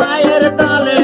মায়ের তলে